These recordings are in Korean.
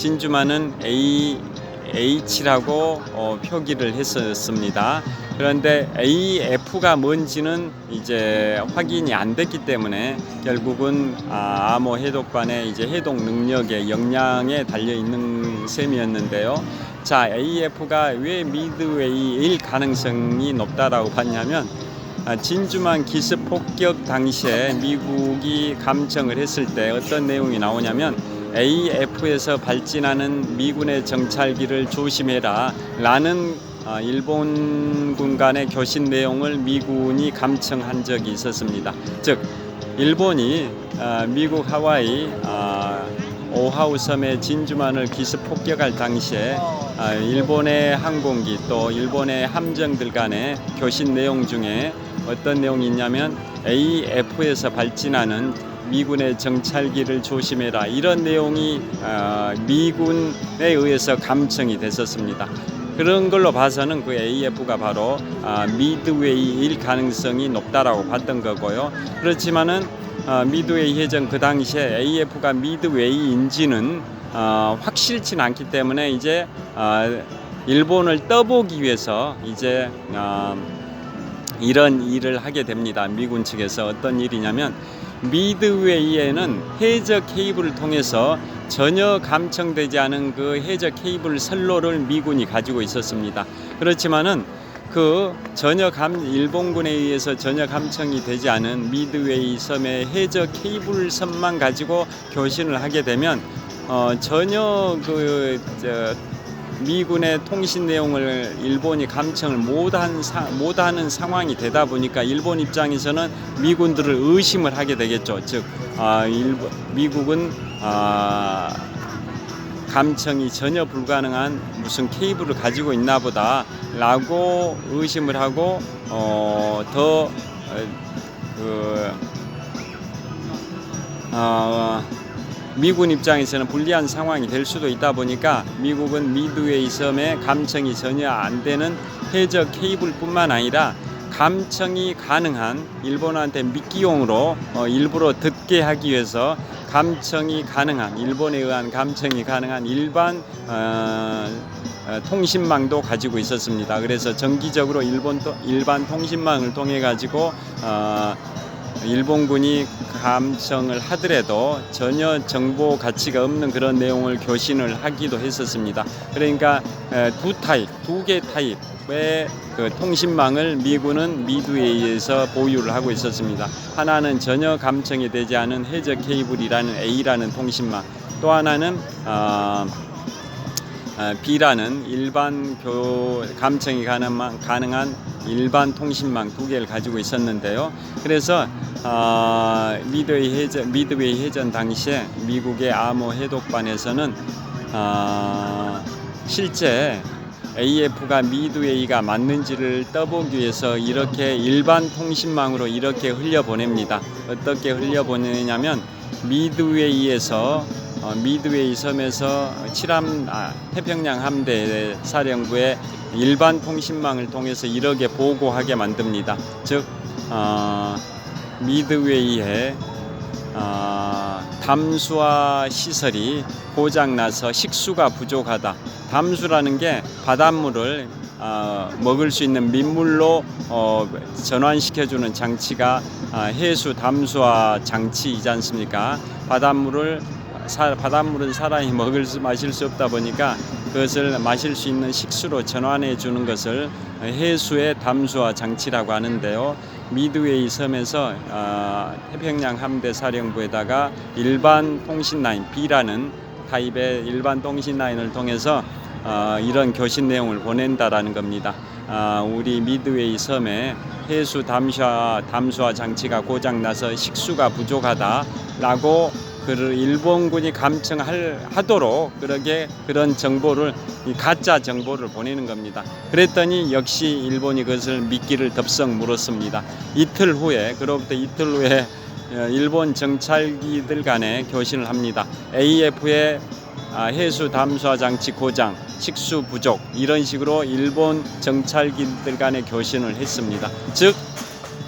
진주만은 A H라고 어, 표기를 했었습니다. 그런데 AF가 뭔지는 이제 확인이 안 됐기 때문에 결국은 아, 암호 해독반의 이제 해독 능력의 역량에 달려 있는 셈이었는데요. 자, AF가 왜 미드웨이일 가능성이 높다라고 봤냐면 아, 진주만 기습 폭격 당시에 미국이 감청을 했을 때 어떤 내용이 나오냐면 AF에서 발진하는 미군의 정찰기를 조심해라 라는 아, 일본군 간의 교신 내용을 미군이 감청한 적이 있었습니다. 즉 일본이 아, 미국 하와이 아, 오하우 섬의 진주만을 기습 폭격할 당시에 아, 일본의 항공기 또 일본의 함정들 간의 교신 내용 중에 어떤 내용이 있냐면 AF에서 발진하는 미군의 정찰기를 조심해라 이런 내용이 아, 미군에 의해서 감청이 됐었습니다. 그런 걸로 봐서는 그 AF가 바로 아, 미드웨이일 가능성이 높다라고 봤던 거고요. 그렇지만은 아, 미드웨이 해전 그 당시에 AF가 미드웨이인지는 아, 확실치는 않기 때문에 이제 아, 일본을 떠보기 위해서 이제 아, 이런 일을 하게 됩니다. 미군 측에서 어떤 일이냐면 미드웨이에는 해저 케이블을 통해서 전혀 감청되지 않은 그 해저 케이블 선로를 미군이 가지고 있었습니다. 그렇지만은 그 전혀 감 일본군에 의해서 전혀 감청이 되지 않은 미드웨이 섬의 해저 케이블 선만 가지고 교신을 하게 되면 어 전혀 그 저, 미군의 통신 내용을 일본이 감청을 못한 사, 못하는 상황이 되다 보니까 일본 입장에서는 미군들을 의심을 하게 되겠죠. 즉, 아, 일본, 미국은 아, 감청이 전혀 불가능한 무슨 케이블을 가지고 있나 보다라고 의심을 하고 어, 더 어, 그, 어, 미군 입장에서는 불리한 상황이 될 수도 있다 보니까 미국은 미드웨이 섬에 감청이 전혀 안 되는 해저 케이블뿐만 아니라 감청이 가능한 일본한테 미끼용으로 어, 일부러 듣게 하기 위해서 감청이 가능한 일본에 의한 감청이 가능한 일반 어, 어, 통신망도 가지고 있었습니다. 그래서 정기적으로 일본 또- 일반 통신망을 통해 가지고 어, 일본군이 감청을 하더라도 전혀 정보 가치가 없는 그런 내용을 교신을 하기도 했었습니다. 그러니까 에, 두 타입, 두 개 타입의 그 통신망을 미군은 미드웨이에서 보유를 하고 있었습니다. 하나는 전혀 감청이 되지 않은 해저 케이블이라는 A라는 통신망, 또 하나는 어, 어, B라는 일반 교 감청이 가능한, 가능한 일반 통신망 두 개를 가지고 있었는데요. 그래서 어, 미드웨이 해전 미드웨이 해전 당시에 미국의 암호 해독반에서는 어, 실제 AF가 미드웨이가 맞는지를 떠보기 위해서 이렇게 일반 통신망으로 이렇게 흘려보냅니다. 어떻게 흘려보내냐면 미드웨이에서 어, 미드웨이 섬에서 칠함 아, 태평양 함대 사령부의 일반 통신망을 통해서 이렇게 보고하게 만듭니다. 즉 어, 미드웨이에 어, 담수화 시설이 고장나서 식수가 부족하다. 담수라는 게 바닷물을 어, 먹을 수 있는 민물로 어, 전환시켜주는 장치가 아, 해수 담수화 장치이지 않습니까? 바닷물을 사, 바닷물은 사람이 먹을 수 마실 수 없다 보니까 그것을 마실 수 있는 식수로 전환해 주는 것을 해수의 담수화 장치라고 하는데요. 미드웨이 섬에서 어, 태평양 함대 사령부에다가 일반 통신 라인 B라는 타입의 일반 통신 라인을 통해서 어, 이런 교신 내용을 보낸다라는 겁니다. 아, 우리 미드웨이 섬에 해수 담수화 담수화 장치가 고장 나서 식수가 부족하다라고 그를 일본군이 감청할 하도록 그렇게 그런 정보를 이 가짜 정보를 보내는 겁니다. 그랬더니 역시 일본이 그것을 믿기를 덥석 물었습니다. 이틀 후에 그로부터 이틀 후에 어, 일본 정찰기들 간에 교신을 합니다. AF의 아, 해수 담수화 장치 고장, 식수 부족 이런 식으로 일본 정찰기들 간의 교신을 했습니다. 즉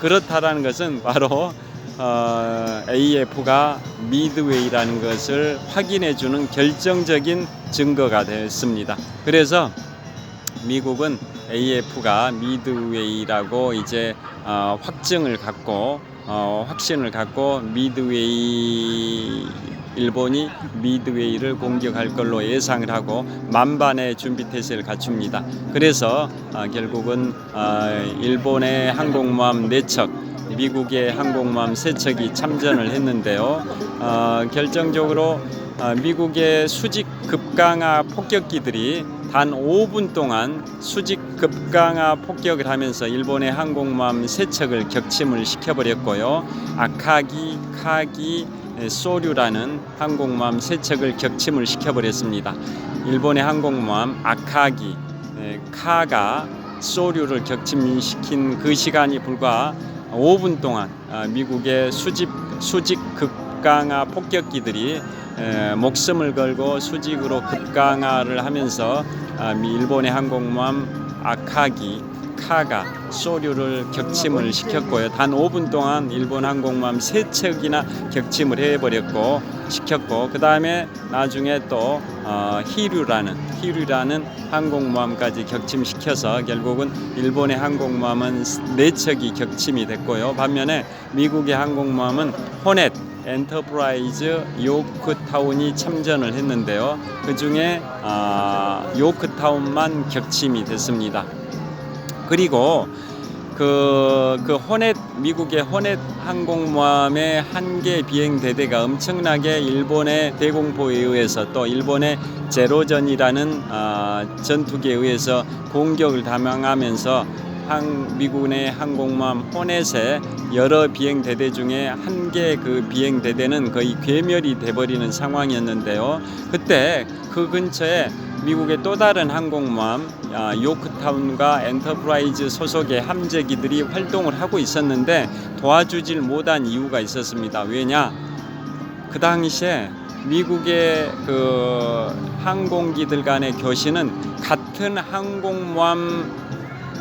그렇다라는 것은 바로 어, AF가 미드웨이라는 것을 확인해 주는 결정적인 증거가 됐습니다. 그래서 미국은 AF가 미드웨이라고 이제 어, 확증을 갖고 어, 확신을 갖고 미드웨이 일본이 미드웨이를 공격할 걸로 예상을 하고 만반의 준비 태세를 갖춥니다. 그래서 어, 결국은 어, 일본의 항공모함 네 척, 미국의 항공모함 세 척이 참전을 했는데요. 어, 결정적으로 어, 미국의 수직 급강하 폭격기들이 단 5분 동안 수직 급강하 폭격을 하면서 일본의 항공모함 세 척을 격침을 시켜버렸고요. 아카기, 카기, 에, 소류라는 항공모함 세 척을 격침을 시켜버렸습니다. 일본의 항공모함 아카기, 에, 카가 소류를 격침시킨 그 시간이 불과 5분 동안 아, 미국의 수직 수직 급강하 폭격기들이 에, 목숨을 걸고 수직으로 급강하를 하면서 아, 미- 일본의 항공모함 아카기 카가 소류를 격침을 시켰고요. 단 5분 동안 일본 항공모함 세 척이나 격침을 해버렸고 시켰고 그 다음에 나중에 또 어, 히류라는 히류라는 항공모함까지 격침시켜서 결국은 일본의 항공모함은 네 척이 격침이 됐고요. 반면에 미국의 항공모함은 호넷 엔터프라이즈 요크타운이 참전을 했는데요. 그 중에 아, 요크타운만 격침이 됐습니다. 그리고 그, 그 호넷 미국의 호넷 항공모함의 한 개 비행 대대가 엄청나게 일본의 대공포에 의해서 또 일본의 제로전이라는 아, 전투기에 의해서 공격을 담당하면서 항, 미군의 항공모함 호넷의 여러 비행 대대 중에 한 개 그 비행 대대는 거의 괴멸이 돼버리는 상황이었는데요. 그때 그 근처에 미국의 또 다른 항공모함 아, 요크타운과 엔터프라이즈 소속의 함재기들이 활동을 하고 있었는데 도와주질 못한 이유가 있었습니다. 왜냐? 그 당시에 미국의 그 항공기들 간의 교신은 같은 항공모함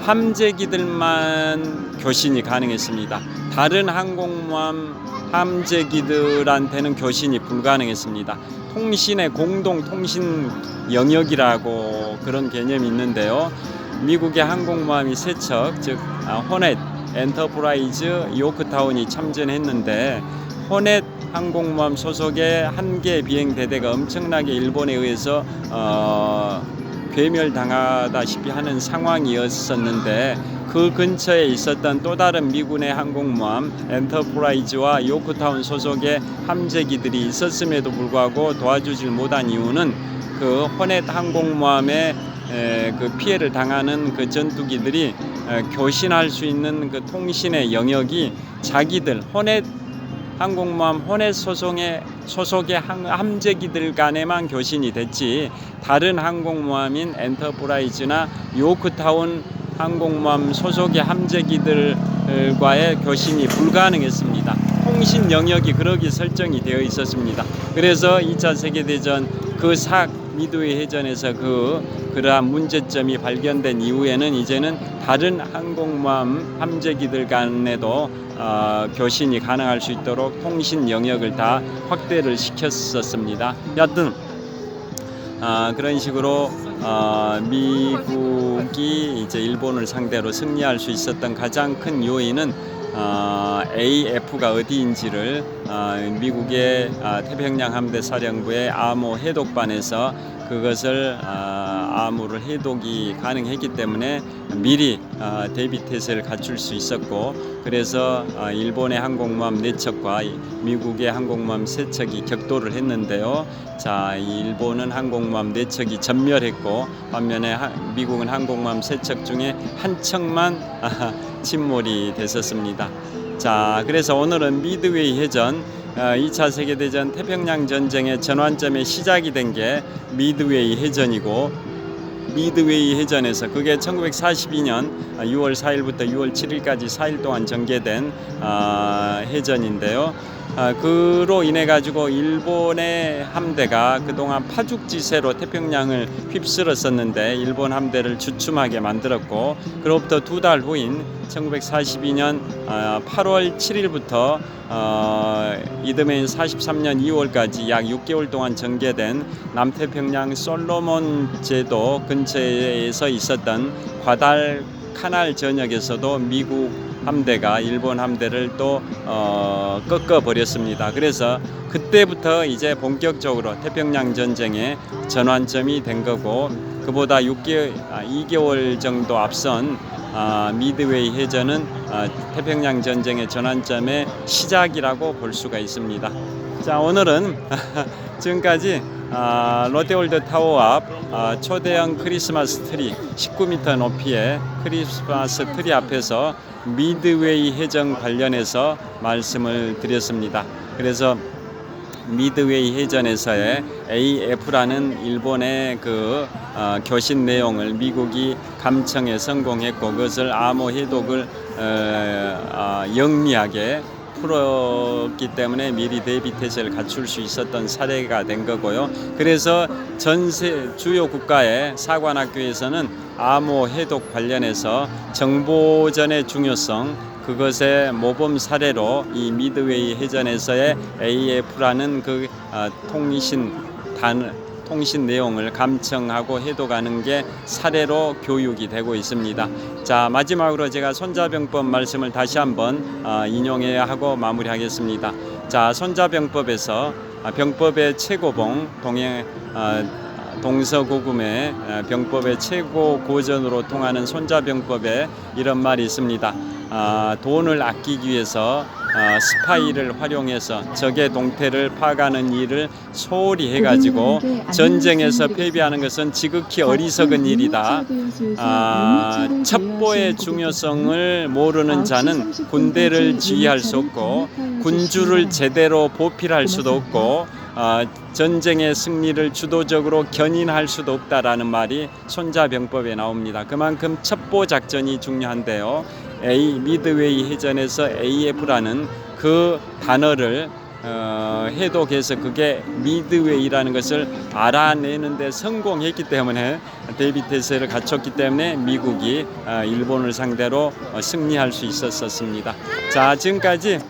함재기들만 교신이 가능했습니다. 다른 항공모함 함재기들한테는 교신이 불가능했습니다. 통신의 공동 통신 영역이라고 그런 개념이 있는데요. 미국의 항공모함이 세 척, 즉 아, 호넷, 엔터프라이즈, 요크타운이 참전했는데 호넷 항공모함 소속의 한 개 비행 대대가 엄청나게 일본에 의해서 어, 괴멸당하다시피 하는 상황이었었는데 그 근처에 있었던 또 다른 미군의 항공모함 엔터프라이즈와 요크타운 소속의 함재기들이 있었음에도 불구하고 도와주질 못한 이유는 그 호넷 항공모함의 에, 그 피해를 당하는 그 전투기들이 에, 교신할 수 있는 그 통신의 영역이 자기들 호넷 항공모함 호넷 소속의 소속의 항- 함재기들 간에만 교신이 됐지 다른 항공모함인 엔터프라이즈나 요크타운 항공모함 소속의 함재기들과의 교신이 불가능했습니다. 통신 영역이 그러기 설정이 되어 있었습니다. 그래서 2차 세계대전 그 사 미드웨이 해전에서 그 그러한 문제점이 발견된 이후에는 이제는 다른 항공모함 함재기들 간에도 어, 교신이 가능할 수 있도록 통신 영역을 다 확대를 시켰었습니다. 여하튼 아, 그런 식으로 어, 미국이 이제 일본을 상대로 승리할 수 있었던 가장 큰 요인은 어, AF가 어디인지를 어, 미국의 아, 태평양 함대 사령부의 아모 해독반에서 그것을 아, 아무를 해독이 가능했기 때문에 미리 아, 대비 태세를 갖출 수 있었고 그래서 아, 일본의 항공모함 네 척과 미국의 항공모함 세 척이 격돌을 했는데요. 자, 이 일본은 항공모함 네 척이 전멸했고 반면에 하- 미국은 항공모함 세척 중에 한 척만 아, 침몰이 됐었습니다. 자, 그래서 오늘은 미드웨이 해전 어, 2차 세계대전 태평양 전쟁의 전환점의 시작이 된 게 미드웨이 해전이고 미드웨이 해전에서 그게 1942년 6월 4일부터 6월 7일까지 4일 동안 전개된 아, 해전인데요. 어, 그로 인해 가지고 일본의 함대가 그동안 파죽지세로 태평양을 휩쓸었었는데 일본 함대를 주춤하게 만들었고 그로부터 두 달 후인 1942년 8월 7일부터 어, 이듬해인 43년 2월까지 약 6개월 동안 전개된 남태평양 솔로몬 제도 근처에서 있었던 과달 카날 전역에서도 미국 함대가 일본 함대를 또 어, 꺾어 버렸습니다. 그래서 그때부터 이제 본격적으로 태평양 전쟁의 전환점이 된 거고 그보다 6개월, 아, 2개월 정도 앞선 아, 미드웨이 해전은 아, 태평양 전쟁의 전환점의 시작이라고 볼 수가 있습니다. 자 오늘은 지금까지 아, 롯데월드 타워 앞 아, 초대형 크리스마스 트리 19m 높이의 크리스마스 트리 앞에서 미드웨이 해전 관련해서 말씀을 드렸습니다. 그래서 미드웨이 해전에서의 AF라는 일본의 그 어, 교신 내용을 미국이 감청에 성공했고 그것을 암호 해독을 어, 어, 영리하게 풀었기 때문에 미리 대비 태세를 갖출 수 있었던 사례가 된 거고요. 그래서 전세 주요 국가의 사관학교에서는 암호 해독 관련해서 정보전의 중요성 그것의 모범 사례로 이 미드웨이 해전에서의 AF라는 그 어, 통신 단 통신 내용을 감청하고 해독하는 게 사례로 교육이 되고 있습니다. 자 마지막으로 제가 손자병법 말씀을 다시 한번 어, 인용해야 하고 마무리하겠습니다. 자 손자병법에서 아, 병법의 최고봉 동행 어, 동서고금의 어, 병법의 최고 고전으로 통하는 손자병법에 이런 말이 있습니다. 아, 돈을 아끼기 위해서 아, 스파이를 활용해서 적의 동태를 파가는 일을 소홀히 해가지고 전쟁에서 패배하는 것은 지극히 어리석은 일이다. 아, 첩보의 중요성을 모르는 자는 군대를 지휘할 수 없고 군주를 제대로 보필할 수도 없고 아, 전쟁의 승리를 주도적으로 견인할 수도 없다라는 말이 손자병법에 나옵니다. 그만큼 첩보 작전이 중요한데요. A 미드웨이 해전에서 AF라는 그 단어를 어, 해독해서 그게 미드웨이라는 것을 알아내는데 성공했기 때문에 태세를 갖췄기 때문에 미국이 어, 일본을 상대로 어, 승리할 수 있었습니다. 자 지금까지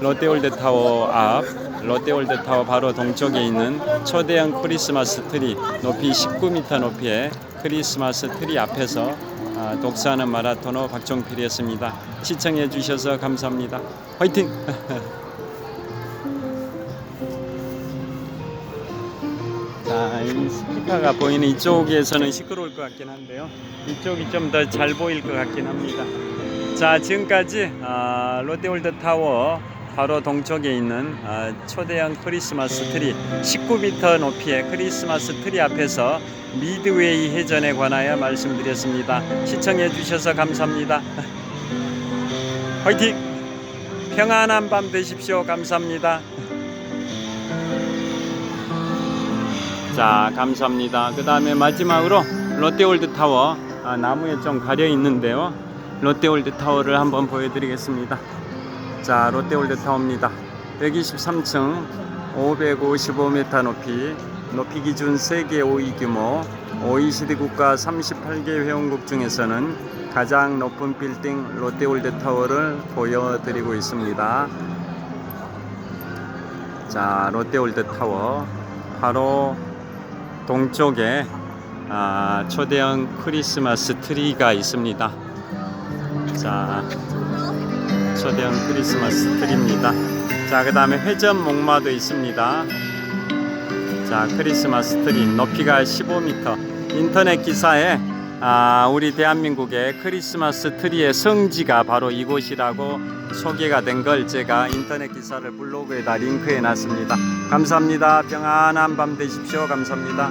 롯데월드 타워 앞 롯데월드 타워 바로 동쪽에 있는 초대형 크리스마스 트리 높이 19m 높이의 크리스마스 트리 앞에서 아, 독서하는 마라토너 박종필이었습니다. 시청해 주셔서 감사합니다. 화이팅! 자, 이 스피커가 보이는 이쪽에서는 시끄러울 것 같긴 한데요. 이쪽이 좀 더 잘 보일 것 같긴 합니다. 자, 지금까지 아, 롯데월드 타워 바로 동쪽에 있는 아, 초대형 크리스마스 트리 19m 높이의 크리스마스 트리 앞에서 미드웨이 해전에 관하여 말씀드렸습니다. 시청해 주셔서 감사합니다. 화이팅! 평안한 밤 되십시오. 감사합니다. 자, 감사합니다. 그 다음에 마지막으로 롯데월드 타워 아, 나무에 좀 가려 있는데요. 롯데월드 타워를 한번 보여드리겠습니다. 자, 롯데월드 타워입니다. 123층, 555m 높이, 높이 기준 세계 5위 규모, OECD 국가 38개 회원국 중에서는 가장 높은 빌딩 롯데월드 타워를 보여드리고 있습니다. 자, 롯데월드 타워 바로 동쪽에 아, 초대형 크리스마스 트리가 있습니다. 자, 초대형 크리스마스 트리입니다. 자, 그 다음에 회전 목마도 있습니다. 자, 크리스마스 트리 높이가 15m. 인터넷 기사에 아, 우리 대한민국의 크리스마스 트리의 성지가 바로 이곳이라고 소개가 된 걸 제가 인터넷 기사를 블로그에다 링크해 놨습니다. 감사합니다. 평안한 밤 되십시오. 감사합니다.